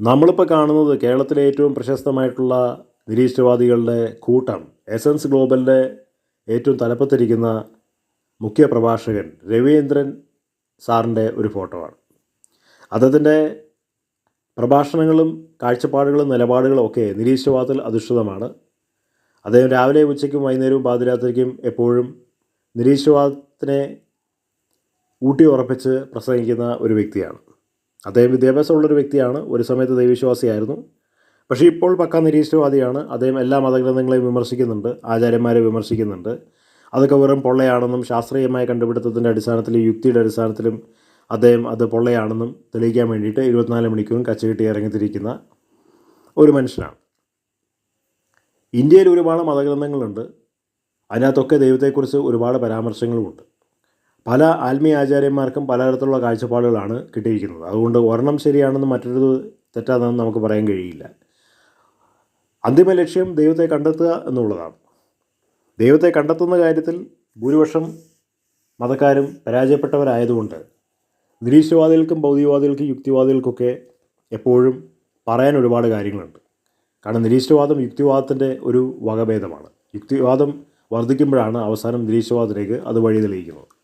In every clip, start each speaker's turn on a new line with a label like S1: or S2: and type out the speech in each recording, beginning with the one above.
S1: നമ്മളിപ്പോൾ കാണുന്നത് കേരളത്തിലെ ഏറ്റവും പ്രശസ്തമായിട്ടുള്ള നിരീശ്വരവാദികളുടെ കൂട്ടം എസൻസ് ഗ്ലോബലിന്റെ ഏറ്റവും തലപ്പത്തിരിക്കുന്ന മുഖ്യ പ്രഭാഷകൻ രവീന്ദ്രൻ സാറിന്റെ ഒരു ഫോട്ടോ ആണ് അദ്ദേഹത്തിന്റെ പ്രഭാഷണങ്ങളും കാഴ്ചപ്പാടുകളും നിലപാടുകളും ഒക്കെ നിരീശ്വരവാദത്തിൽ അധിഷ്ഠിതമാണ്. അദ്ദേഹം രാവിലെ ഉച്ചയ്ക്കും വൈകുന്നേരവും പാതിരാത്രിക്കും എപ്പോഴും നിരീശ്വരവാദത്തിനെ ഊട്ടി ഉറപ്പിച്ച് പ്രസംഗിക്കുന്ന ഒരു വ്യക്തിയാണ്. അദ്ദേഹം വിദ്യാഭ്യാസമുള്ളൊരു വ്യക്തിയാണ്. ഒരു സമയത്ത് ദൈവവിശ്വാസിയായിരുന്നു. പക്ഷേ ഇപ്പോൾ പക്ക നിരീശ്വരവാദിയാണ്. അദ്ദേഹം എല്ലാ മതഗ്രന്ഥങ്ങളെയും വിമർശിക്കുന്നുണ്ട്. ആചാര്യന്മാരെ വിമർശിക്കുന്നുണ്ട്. അതൊക്കെ വെറും പൊള്ളയാണെന്നും ശാസ്ത്രീയമായ കണ്ടുപിടുത്തത്തിന്റെ അടിസ്ഥാനത്തിലും യുക്തിയുടെ അടിസ്ഥാനത്തിലും അദ്ദേഹം അത് പൊള്ളയാണെന്നും തെളിയിക്കാൻ വേണ്ടിയിട്ട് ഇരുപത്തിനാല് മണിക്കൂറും കച്ചകെട്ടി ഇറങ്ങിത്തിരിക്കുന്ന ഒരു മനുഷ്യനാണ്. ഇന്ത്യയിൽ ഒരുപാട് മതഗ്രന്ഥങ്ങളുണ്ട്. അതിനകത്തൊക്കെ ദൈവത്തെക്കുറിച്ച് ഒരുപാട് പരാമർശങ്ങളുമുണ്ട്. പല ആത്മീയ ആചാര്യന്മാർക്കും പലതരത്തിലുള്ള കാഴ്ചപ്പാടുകളാണ് കിട്ടിയിരിക്കുന്നത്. അതുകൊണ്ട് ഒരെണ്ണം ശരിയാണെന്ന് മറ്റൊരു തെറ്റാണെന്ന് നമുക്ക് പറയാൻ കഴിയില്ല. അന്തിമ ലക്ഷ്യം ദൈവത്തെ കണ്ടെത്തുക എന്നുള്ളതാണ്. ദൈവത്തെ കണ്ടെത്തുന്ന കാര്യത്തിൽ ഭൂരിപക്ഷം മതക്കാരും പരാജയപ്പെട്ടവരായതുകൊണ്ട് നിരീശ്വരവാദികൾക്കും ഭൗതികവാദികൾക്കും യുക്തിവാദികൾക്കൊക്കെ എപ്പോഴും പറയാൻ ഒരുപാട് കാര്യങ്ങളുണ്ട്. കാരണം നിരീശ്വരവാദം യുക്തിവാദത്തിന്റെ ഒരു വകഭേദമാണ്. യുക്തിവാദം വർദ്ധിക്കുമ്പോഴാണ് അവസാനം നിരീശ്വരവാദത്തിലേക്ക് അത് വഴി തെളിയിക്കുന്നത്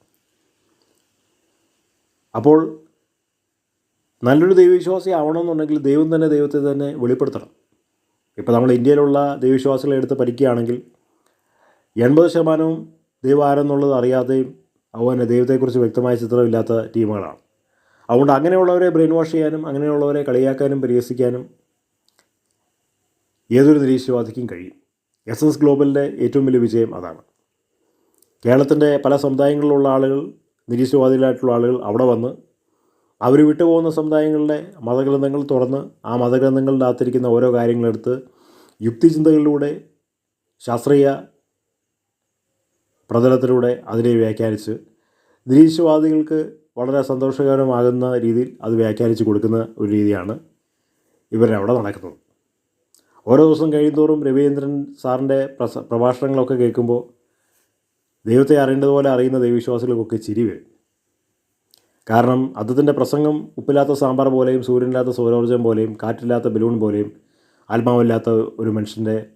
S1: അപ്പോൾ നല്ലൊരു ദൈവവിശ്വാസി ആവണമെന്നുണ്ടെങ്കിൽ ദൈവം തന്നെ ദൈവത്തെ തന്നെ വെളിപ്പെടുത്തണം. ഇപ്പോൾ നമ്മൾ ഇന്ത്യയിലുള്ള ദൈവവിശ്വാസികളെ എടുത്ത് പഠിക്കുകയാണെങ്കിൽ എൺപത് ശതമാനവും ദൈവം ആരെന്നുള്ളത് അറിയാതെയും അതുപോലെ ദൈവത്തെക്കുറിച്ച് വ്യക്തമായ ചിത്രമില്ലാത്ത ടീമുകളാണ്. അതുകൊണ്ട് അങ്ങനെയുള്ളവരെ ബ്രെയിൻ വാഷ് ചെയ്യാനും അങ്ങനെയുള്ളവരെ കളിയാക്കാനും പരിഹസിക്കാനും ഏതൊരു നിരീക്ഷവാദിക്കും കഴിയും. എസ് എസ് ഗ്ലോബലിന്റെ ഏറ്റവും വലിയ വിജയം അതാണ്. കേരളത്തിന്റെ പല സമുദായങ്ങളിലുള്ള ആളുകൾ നിരീശ്വരവാദികളായിട്ടുള്ള ആളുകൾ അവിടെ വന്ന് അവർ വിട്ടുപോകുന്ന സമുദായങ്ങളുടെ മതഗ്രന്ഥങ്ങൾ തുറന്ന് ആ മതഗ്രന്ഥങ്ങളുടെ അകത്തിരിക്കുന്ന ഓരോ കാര്യങ്ങളെടുത്ത് യുക്തിചിന്തകളിലൂടെ ശാസ്ത്രീയ പ്രതലത്തിലൂടെ അതിനെ വ്യാഖ്യാനിച്ച് നിരീശ്വരവാദികൾക്ക് വളരെ സന്തോഷകരമാകുന്ന രീതിയിൽ അത് വ്യാഖ്യാനിച്ച് കൊടുക്കുന്ന ഒരു രീതിയാണ് ഇവരവിടെ നടക്കുന്നത്. ഓരോ ദിവസം കഴിയുന്തോറും രവീന്ദ്രൻ സാറിന്റെ പ്രസ പ്രഭാഷണങ്ങളൊക്കെ കേൾക്കുമ്പോൾ ദൈവത്തെ അറിയേണ്ടതുപോലെ അറിയുന്ന ദൈവവിശ്വാസികൾക്കൊക്കെ ചിരി വരും. കാരണം അദ്ദേഹത്തിന്റെ പ്രസംഗം ഉപ്പില്ലാത്ത സാമ്പാർ പോലെയും സൂര്യനില്ലാത്ത സൗരോർജം പോലെയും കാറ്റില്ലാത്ത ബലൂൺ പോലെയും ആത്മാവില്ലാത്ത ഒരു മനുഷ്യന്റെ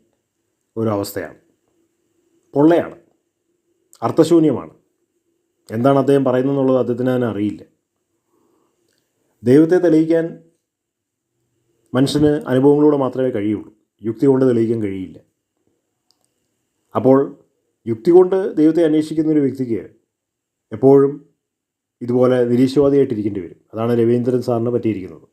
S1: ഒരു അവസ്ഥയാണ്. പൊള്ളയാണ്. അർത്ഥശൂന്യമാണ്. എന്താണ് അദ്ദേഹം പറയുന്നതെന്നുള്ളത് അദ്ദേഹത്തിന് തന്നെ അറിയില്ല. ദൈവത്തെ തെളിയിക്കാൻ മനുഷ്യന് അനുഭവങ്ങളിലൂടെ മാത്രമേ കഴിയുള്ളൂ. യുക്തി കൊണ്ട് തെളിയിക്കാൻ കഴിയില്ല. അപ്പോൾ യുക്തി കൊണ്ട് ദൈവത്തെ അന്വേഷിക്കുന്ന ഒരു വ്യക്തിക്ക് എപ്പോഴും ഇതുപോലെ നിരീശ്വാദിയായിട്ടിരിക്കേണ്ടി വരും. അതാണ് രവീന്ദ്രൻ സാറിന് പറ്റിയിരിക്കുന്നത്.